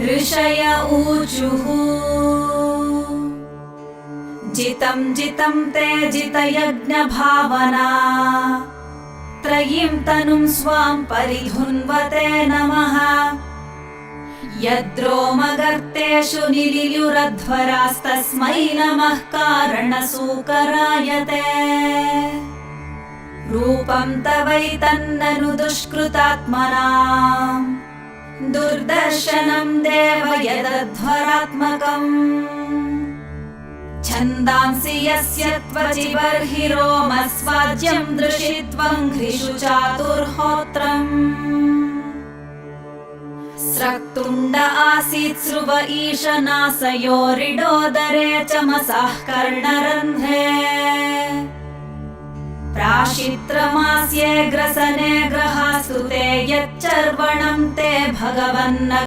ऋषय ऊचुः। जितं जितं ते जितयज्ञभावना त्रयीं तनुं स्वां परिधुन्वते नमः। यद्रोमगर्तेषु निलियुरध्वरास्तस्मै नमः कारणसूकराय ते रूपं तवैतन्ननु दुष्कृतात्मना दुर्दर्शनं देव यदध्वरात्मकम्। छन्दांसि यस्य त्वचि बर्हि रोमस्वाज्यं दृशित्वं घ्रिषु चातुर्होत्रम्। स्रक्तुण्ड आसीत् स्रुव ईशनासयोरिडोदरे चमसः कर्णरन्ध्रे। प्राशित्रमास्ये ग्रसने ते यच्चर्वणं ते भगवन्न